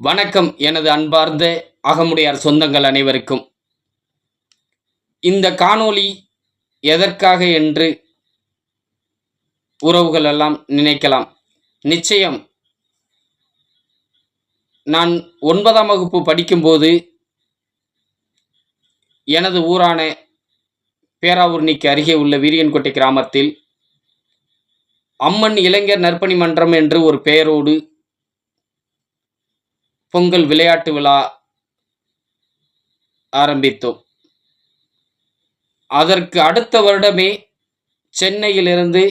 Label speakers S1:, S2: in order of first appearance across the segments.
S1: வணக்கம் எனது அன்பார்ந்த அகமுடையார் சொந்தங்கள் அனைவருக்கும். இந்த காணொளி எதற்காக என்று உறவுகள் எல்லாம் நினைக்கலாம். நிச்சயம் நான் ஒன்பதாம் வகுப்பு படிக்கும்போது எனது ஊரான பேராவூர்ணிக்கு அருகே உள்ள வீரியன்கோட்டை கிராமத்தில் அம்மன் இளைஞர் நற்பணி மன்றம் என்று ஒரு பெயரோடு பொங்கல் விளையாட்டு விழா ஆரம்பித்தோம். அதற்கு அடுத்த வருடமே சென்னையிலிருந்து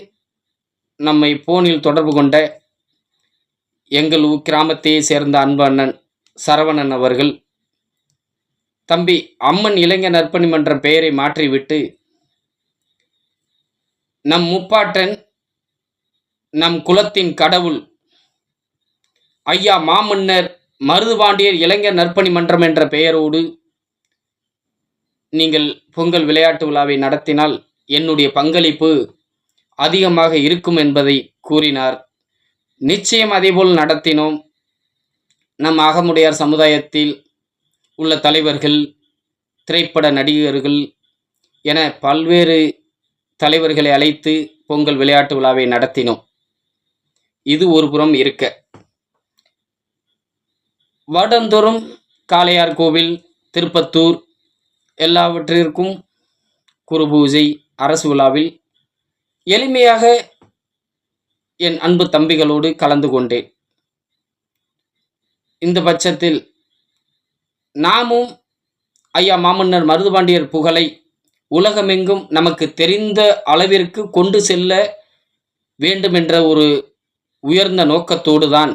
S1: நம்மை போனில் தொடர்பு கொண்ட எங்கள் கிராமத்தையே சேர்ந்த அன்பு அண்ணன் சரவணன் அவர்கள் தம்பி அம்மன் இளைஞர் நற்பணி மன்றம் பெயரை மாற்றிவிட்டு நம் முப்பாட்டன் நம் குலத்தின் கடவுள் ஐயா மாமன்னர் மருதுபாண்டியர் இளைஞர் நற்பணி மன்றம் என்ற பெயரோடு நீங்கள் பொங்கல் விளையாட்டு விழாவை நடத்தினால் என்னுடைய பங்களிப்பு அதிகமாக இருக்கும் என்பதை கூறினார். நிச்சயம் அதேபோல் நடத்தினோம். நம் அகமுடையார் சமுதாயத்தில் உள்ள தலைவர்கள் திரைப்பட நடிகர்கள் என பல்வேறு தலைவர்களை அழைத்து பொங்கல் விளையாட்டு விழாவை நடத்தினோம். இது ஒரு புறம் இருக்க. வருடந்தோறும் காளையார் கோவில் திருப்பத்தூர் எல்லாவற்றிற்கும் குரு பூஜை அரசு விழாவில் எளிமையாக என் அன்பு தம்பிகளோடு கலந்து கொண்டேன். இந்த பட்சத்தில் நாமும் ஐயா மாமன்னர் மருதுபாண்டியர் புகழை உலகமெங்கும் நமக்கு தெரிந்த அளவிற்கு கொண்டு செல்ல வேண்டுமென்ற ஒரு உயர்ந்த நோக்கத்தோடு தான்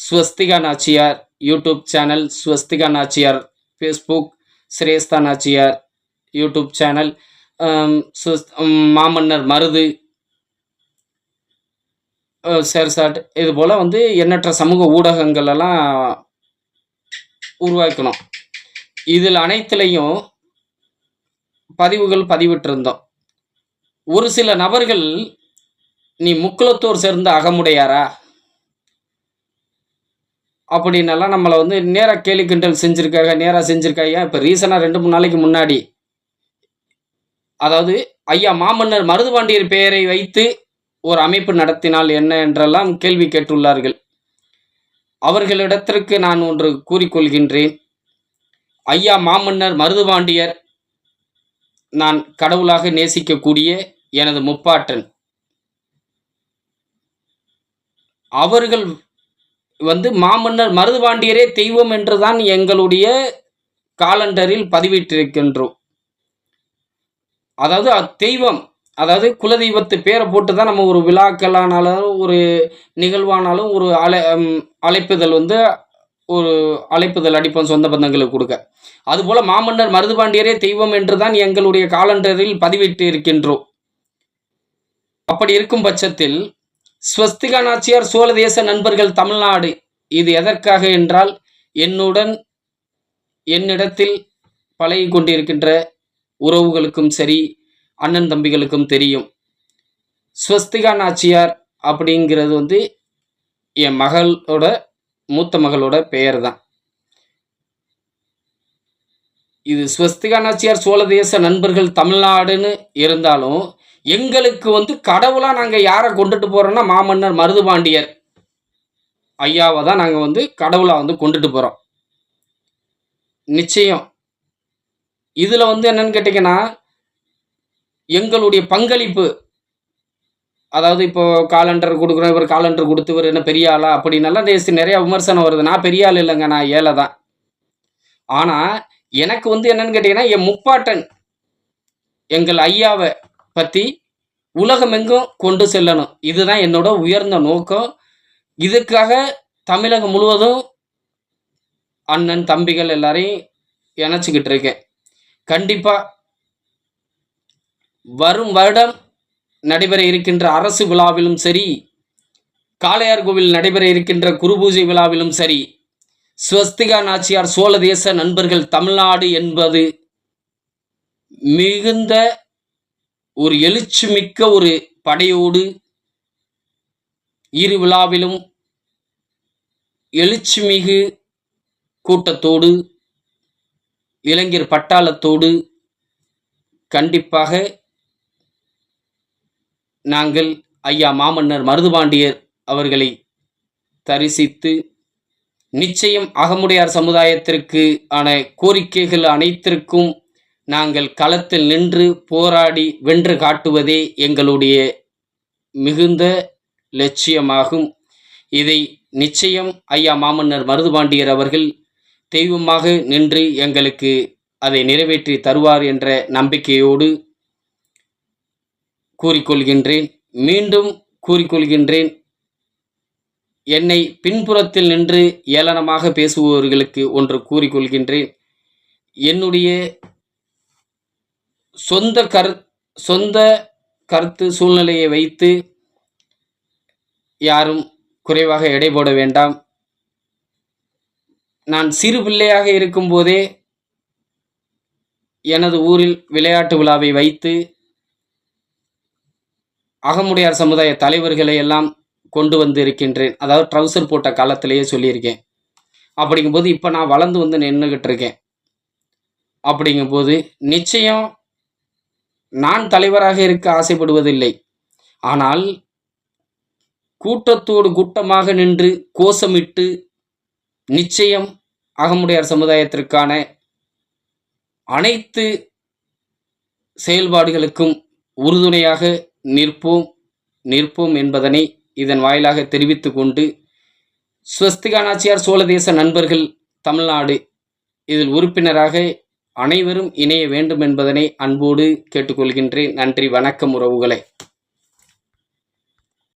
S1: Swastika Nachiyar YouTube channel Swastika Nachiyar Facebook Shrestha Nachiyar YouTube channel Swas- மாமன்னர் மருது சேர்சாட் இது போல் வந்து எண்ணற்ற சமூக ஊடகங்கள் எல்லாம் உருவாக்கணும். இதில் அனைத்துலேயும் பதிவுகள் பதிவிட்டிருந்தோம். ஒரு சில நபர்கள் நீ முக்குளத்தூர் சேர்ந்த அகமுடையாரா? அப்படின்னெல்லாம் நம்மளை வந்து நேராக கேலி கிண்டல் செஞ்சுருக்காங்க நேராக செஞ்சுருக்காங்க இப்போ ரீசனாக ரெண்டு மூணு நாளைக்கு முன்னாடி. அதாவது ஐயா மாமன்னர் மருதுபாண்டியர் பெயரை வைத்து ஒரு அமைப்பு நடத்தினால் என்ன என்றெல்லாம் கேள்வி கேட்டுள்ளார்கள். அவர்களிடத்திற்கு நான் ஒன்று கூறிக்கொள்கின்றேன். ஐயா மாமன்னர் மருதுபாண்டியர் நான் கடவுளாக நேசிக்கக்கூடிய எனது முப்பாட்டன். அவர்கள் வந்து மாமன்னர் மருதுபாண்டியரே தெய்வம் என்றுதான் எங்களுடைய காலண்டரில் பதிவிட்டிருக்கின்றோம். அதாவது அத்தெய்வம் தெய்வம் அதாவது குலதெய்வத்து பேரை போட்டு தான் நம்ம ஒரு விழாக்களானாலும் ஒரு நிகழ்வானாலும் ஒரு அழை அழைப்புதல் வந்து ஒரு அழைப்புதல் அடிப்போம் சொந்த பந்தங்களுக்கு கொடுக்க. அதுபோல மாமன்னர் மருதுபாண்டியரே தெய்வம் என்று தான் எங்களுடைய காலண்டரில் பதிவிட்டு இருக்கின்றோம் அப்படி இருக்கும் பட்சத்தில் ஸ்வஸ்திகா நாச்சியார் சோழதேச நண்பர்கள் தமிழ்நாடு. இது எதற்காக என்றால் என்னுடன் என்னிடத்தில் பழகி கொண்டிருக்கின்ற உறவுகளுக்கும் சரி அண்ணன் தம்பிகளுக்கும் தெரியும். ஸ்வஸ்திகா நாச்சியார் அப்படிங்கிறது வந்து என் மகளோட மூத்த மகளோட பெயர் தான் இது ஸ்வஸ்திகா நாச்சியார் சோழதேச நண்பர்கள் தமிழ்நாடுன்னு இருந்தாலும் எங்களுக்கு வந்து கடவுளாக நாங்கள் யாரை கொண்டுட்டு போகிறோன்னா மாமன்னர் மருதுபாண்டியர். ஐயாவை தான் நாங்கள் வந்து கடவுளாக வந்து கொண்டுட்டு போகிறோம் நிச்சயம். இதில் வந்து என்னன்னு கேட்டிங்கன்னா எங்களுடைய பங்களிப்பு அதாவது இப்போ காலண்டர் கொடுக்குறோம் இவர் காலண்டர் கொடுத்து இவர் என்ன பெரிய ஆளா அப்படின்னெல்லாம் நேசி விமர்சனம் வருது. நான் பெரிய ஆள் இல்லைங்க நான் ஏழை தான். ஆனால் எனக்கு வந்து என்னன்னு கேட்டிங்கன்னா என் முப்பாட்டன் எங்கள் ஐயாவை பற்றி உலகமெங்கும் கொண்டு செல்லணும். இதுதான் என்னோட உயர்ந்த நோக்கம். இதுக்காக தமிழகம் முழுவதும் அண்ணன் தம்பிகள் எல்லாரையும் இணைச்சிக்கிட்டு இருக்கேன். கண்டிப்பாக வரும் வருடம் நடைபெற இருக்கின்ற அரசு விழாவிலும் சரி காளையார் கோவில் நடைபெற இருக்கின்ற குருபூஜை விழாவிலும் சரி ஸ்வஸ்திகா நாச்சியார் சோழ தேச நண்பர்கள் தமிழ்நாடு என்பது மிகுந்த ஒரு எழுச்சிமிக்க ஒரு படையோடு இரு விழாவிலும் எழுச்சிமிகு கூட்டத்தோடு இளைஞர் பட்டாளத்தோடு கண்டிப்பாக நாங்கள் ஐயா மாமன்னர் மருதுபாண்டியர் அவர்களை தரிசித்து நிச்சயம் அகமுடையார் சமுதாயத்திற்கு ஆன கோரிக்கைகள் அனைத்திற்கும் நாங்கள் களத்தில் நின்று போராடி வென்று காட்டுவதே எங்களுடைய மிகுந்த லட்சியமாகும். இதை நிச்சயம் ஐயா மாமன்னர் மருதுபாண்டியர் அவர்கள் தெய்வமாக நின்று எங்களுக்கு அதை நிறைவேற்றி தருவார் என்ற நம்பிக்கையோடு கூறிக்கொள்கின்றேன். மீண்டும் கூறிக்கொள்கின்றேன். என்னை பின்புறத்தில் நின்று ஏளனமாக பேசுபவர்களுக்கு ஒன்று கூறிக்கொள்கின்றேன். என்னுடைய சொந்த கரு சொந்த கருத்து சூழ்நிலையை வைத்து யாரும் குறைவாக எடை போட வேண்டாம். நான் சிறு பிள்ளையாக இருக்கும்போதே எனது ஊரில் விளையாட்டு விழாவை வைத்து அகமுடையார் சமுதாய தலைவர்களை எல்லாம் கொண்டு வந்து இருக்கின்றேன் அதாவது ட்ரவுசர் போட்ட காலத்திலேயே சொல்லியிருக்கேன். அப்படிங்கும்போது இப்போ நான் வளர்ந்து வந்து நின்றுக்கிட்டு இருக்கேன் அப்படிங்கும்போது நிச்சயம் நான் தலைவராக இருக்க ஆசைப்படுவதில்லை. ஆனால் கூட்டத்தோடு கூட்டமாக நின்று கோஷமிட்டு நிச்சயம் அகமுடையார் சமுதாயத்திற்கான அனைத்து செயல்பாடுகளுக்கும் உறுதுணையாக நிற்போம் நிற்போம் என்பதனை இதன் வாயிலாக தெரிவித்து கொண்டு ஸ்வஸ்திகா நாச்சியார் சோழதேச நண்பர்கள் தமிழ்நாடு இதில் உறுப்பினராக அனைவரும் இணைய வேண்டும் என்பதனை அன்போடு கேட்டுக்கொள்கின்றேன். நன்றி வணக்கம் உறவுகளை.